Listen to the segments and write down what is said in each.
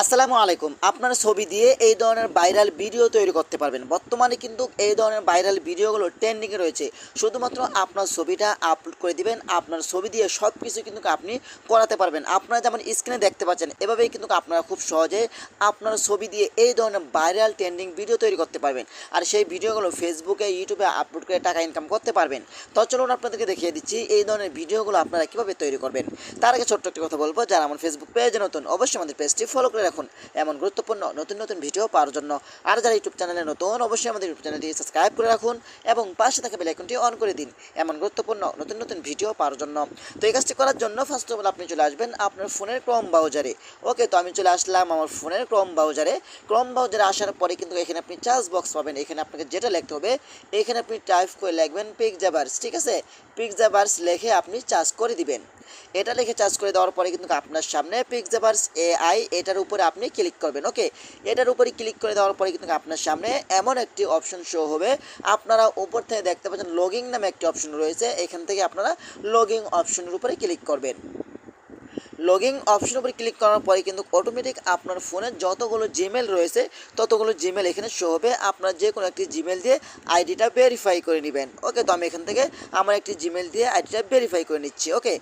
আসসালামু আলাইকুম। আপনার ছবি দিয়ে এই ধরনের ভাইরাল ভিডিও তৈরি করতে পারবেন। বর্তমানে কিন্তু এই ধরনের ভাইরাল ভিডিওগুলো ট্রেন্ডিংয়ে রয়েছে। শুধুমাত্র আপনার ছবিটা আপলোড করে দিবেন, আপনার ছবি দিয়ে সব কিছু কিন্তু আপনি করাতে পারবেন। আপনারা যেমন স্ক্রিনে দেখতে পাচ্ছেন, এভাবেই কিন্তু আপনারা খুব সহজে আপনার ছবি দিয়ে এই ধরনের ভাইরাল ট্রেন্ডিং ভিডিও তৈরি করতে পারবেন। আর সেই ভিডিওগুলো ফেসবুকে ইউটিউবে আপলোড করে টাকা ইনকাম করতে পারবেন। তো চলুন আপনাদেরকে দেখিয়ে দিচ্ছি এই ধরনের ভিডিওগুলো আপনারা কীভাবে তৈরি করবেন। তার আগে ছোট্ট একটি কথা বলব, যারা আমার ফেসবুক পেজে নতুন, অবশ্যই আমাদের পেজটি ফলো করে রাখুন। এমন গুরুত্বপূর্ণ নতুন নতুন ভিডিও পাওয়ার জন্য আর যারা ইউটিউব চ্যানেলে নতুন, অবশ্যই আমাদের ইউটিউব চ্যানেলটি সাবস্ক্রাইব করে রাখুন এবং পাশে থাকা বেলাইকনটি অন করে দিন। এমন গুরুত্বপূর্ণ নতুন নতুন ভিডিও পাওয়ার জন্য। তো এই কাজটি করার জন্য ফার্স্ট অফ অল আপনি চলে আসবেন আপনার ফোনের ক্রম ব্রাউজারে ওকে তো আমি চলে আসলাম আমার ফোনের ক্রম ব্রাউজারে ক্রম ব্রাউজারে আসার পরে কিন্তু এখানে আপনি চার্জ বক্স পাবেন। এখানে আপনাকে যেটা লিখতে হবে, এখানে আপনি টাইপ করে লিখবেন পিকজাবার্স ঠিক আছে? পিকজাবার্স লিখে আপনি চার্জ করে দিবেন। এটা লিখে চার্জ করে দেওয়ার পরে কিন্তু আপনার সামনে পিকজাবার্স এআই এটার উপরে আপনি ক্লিক করবেন ওকে এটার উপরে ক্লিক করে দেওয়ার পরে কিন্তু আপনার সামনে এমন একটি অপশন শো হবে। আপনারা উপর থেকে দেখতে পাচ্ছেন লগিং নামে একটি অপশন রয়েছে, এখান থেকে আপনারা লগিং অপশনের উপরে ক্লিক করবেন। লগিং অপশন উপরে ক্লিক করার পরে কিন্তু অটোমেটিক আপনার ফোনে যতগুলো জিমেল রয়েছে, ততগুলো জিমেল এখানে শো হবে। আপনার যে কোনো একটি জিমেল দিয়ে আইডিটা ভেরিফাই করে নেবেন। ওকে তো আমি এখান থেকে আমার একটি জিমেল দিয়ে আইডিটা ভেরিফাই করে নিচ্ছি। ওকে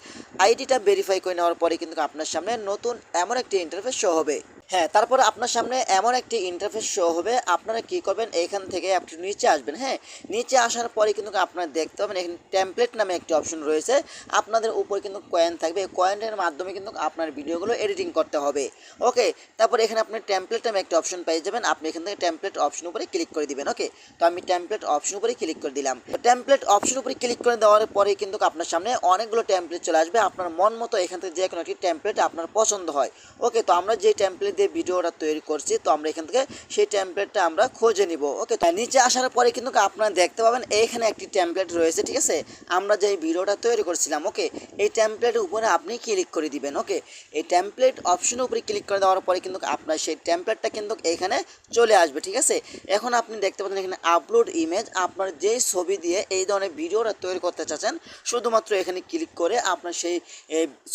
আইডিটা ভেরিফাই করে নেওয়ার পরে কিন্তু আপনার সামনে নতুন এমন একটি ইন্টারফেস শো হবে। হ্যাঁ তারপর আপনার সামনে এমন একটি ইন্টারফেস শো হবে। আপনারা কি করবেন? এখান থেকে আপনি নিচে আসবেন হ্যাঁ? নিচে আসার পরে কিন্তু আপনারা দেখতে পাবেন, এখানে টেমপ্লেট নামে একটি অপশন রয়েছে। আপনাদের উপরে কিন্তু কয়েন থাকবে। কয়েনের মাধ্যমে কিন্তু আপনার ভিডিওগুলো এডিটিং করতে হবে। ওকে তারপর এখানে আপনি টেমপ্লেট নামে একটি অপশন পেয়ে যাবেন। আপনি এখান থেকে টেমপ্লেট অপশন উপরে ক্লিক করে দিবেন। ওকে তো আমি টেমপ্লেট অপশন উপরে ক্লিক করে দিলাম। টেমপ্লেট অপশন উপরে ক্লিক করে দেওয়ার পরে কিন্তু আপনার সামনে অনেকগুলো টেমপ্লেট চলে আসবে। আপনার মন মতো এখান থেকে যে কোনো একটি টেমপ্লেট আপনার পছন্দ হয়। ওকে তো আমরা যে টেমপ্লেট দিয়ে ভিডিওটা তৈরি করছি, তো আমরা এখান থেকে সেই টেমপ্লেটটা আমরা খুঁজে নিব। ওকে, তো নিচে আসার পরে কিন্তু আপনারা দেখতে পাবেন এইখানে একটি টেমপ্লেট রয়েছে, ঠিক আছে? আমরা যে ভিডিওটা তৈরি করছিলাম, ওকে, এই টেমপ্লেটের উপরে আপনি ক্লিক করে দিবেন, ওকে? এই টেমপ্লেট অপশনের উপরে ক্লিক করে দেওয়ার পরে কিন্তু আপনার সেই টেমপ্লেটটা কিন্তু এখানে চলে আসবে, ঠিক আছে? এখন আপনি দেখতে পাচ্ছেন এখানে আপলোড ইমেজ আপনার যেই ছবি দিয়ে এই ধরনের ভিডিওটা তৈরি করতে চাচ্ছেন, শুধুমাত্র এখানে ক্লিক করে আপনার সেই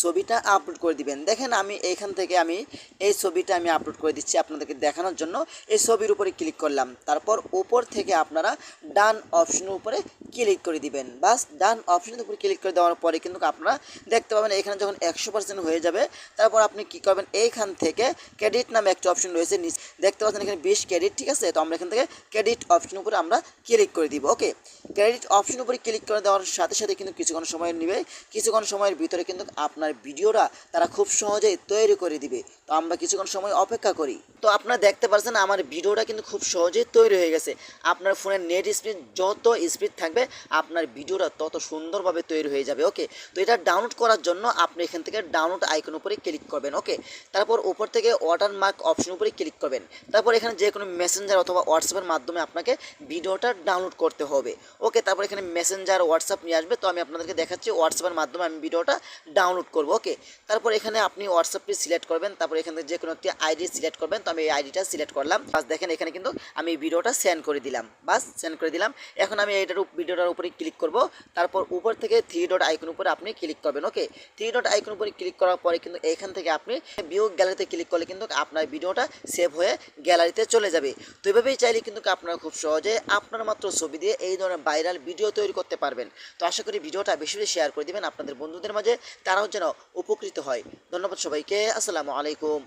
ছবিটা আপলোড করে দিবেন। দেখেন আমি এখান থেকে আমি এই ছবিটা আমি আপলোড করে দিচ্ছি আপনাদেরকে দেখানোর জন্য। এই ছবির উপরে ক্লিক করলাম। তারপর উপর থেকে আপনারা ডান অপশনের উপরে ক্লিক করে দিবেন। বাস, ডান অপশনের উপরে ক্লিক করে দেওয়ার পরে কিন্তু আপনারা দেখতে পাবেন এখানে যখন একশো পার্সেন্ট হয়ে যাবে, তারপর আপনি কি করবেন? এইখান থেকে ক্রেডিট নামে একটা অপশন রয়েছে দেখতে পাচ্ছেন এখানে বিশ ক্রেডিট ঠিক আছে? তো আমরা এখান থেকে ক্রেডিট অপশনের উপরে আমরা ক্লিক করে দিব। ওকে ক্রেডিট অপশন উপরে ক্লিক করে দেওয়ার সাথে সাথে কিন্তু কিছুক্ষণ সময় নেবে। কিছুক্ষণ সময়ের ভিতরে কিন্তু আপনার ভিডিওটা তারা খুব সহজেই তৈরি করে দিবে। তো আমরা কিছুক্ষণ সময় অপেক্ষা করি। তো আপনারা দেখতে পাচ্ছেন আমার ভিডিওটা কিন্তু খুব সহজেই তৈরি হয়ে গেছে। আপনার ফোনের নেট স্পিড যত স্পিড থাকবে, আপনার ভিডিওটা তত সুন্দরভাবে তৈরি হয়ে যাবে, ওকে? তো এটা ডাউনলোড করার জন্য আপনি এখান থেকে ডাউনলোড আইকন উপরে ক্লিক করবেন, ওকে? তারপর উপর থেকে ওয়াটার মার্ক অপশন উপরে ক্লিক করবেন। তারপর এখানে যে কোনো মেসেঞ্জার অথবা হোয়াটসঅ্যাপের মাধ্যমে আপনাকে ভিডিওটা ডাউনলোড করতে হবে, ওকে? তারপর এখানে মেসেঞ্জার হোয়াটসঅ্যাপ নিয়ে আসবে, তো আমি আপনাদেরকে দেখাচ্ছি হোয়াটসঅ্যাপের মাধ্যমে আমি ভিডিওটা ডাউনলোড করব, ওকে? তারপর এখানে আপনি হোয়াটসঅ্যাপটি সিলেক্ট করবেন, তারপর এখানে যে কোনো একটি আইডি সিলেক্ট করবেন, তো আমি এই আইডিটা সিলেক্ট করলাম। বাস দেখেন, এখানে কিন্তু আমি ভিডিওটা সেন্ড করে দিলাম। বাস সেন্ড করে দিলাম। এখন আমি এইটার ভিডিওটার উপরে ক্লিক করব। তারপর উপর থেকে থ্রি ডট আইকন উপরে আপনি ক্লিক করবেন ওকে থ্রি ডট আইকন উপরে ক্লিক করার পরে কিন্তু এখান থেকে আপনি ভিউ গ্যালারিতে ক্লিক করলে কিন্তু আপনার ভিডিওটা সেভ হয়ে গ্যালারিতে চলে যাবে। তো এভাবেই চাইলে কিন্তু আপনারা খুব সহজে আপনার মাত্র ছবি দিয়ে এই ধরনের ভাইরাল ভিডিও তৈরি করতে পারবেন। তো আশা করি ভিডিওটা বেশি বেশি শেয়ার করে দিবেন আপনাদের বন্ধুদের মাঝে, তারাও যেন উপকৃত হয়। ধন্যবাদ সবাইকে। আসসালামু আলাইকুম।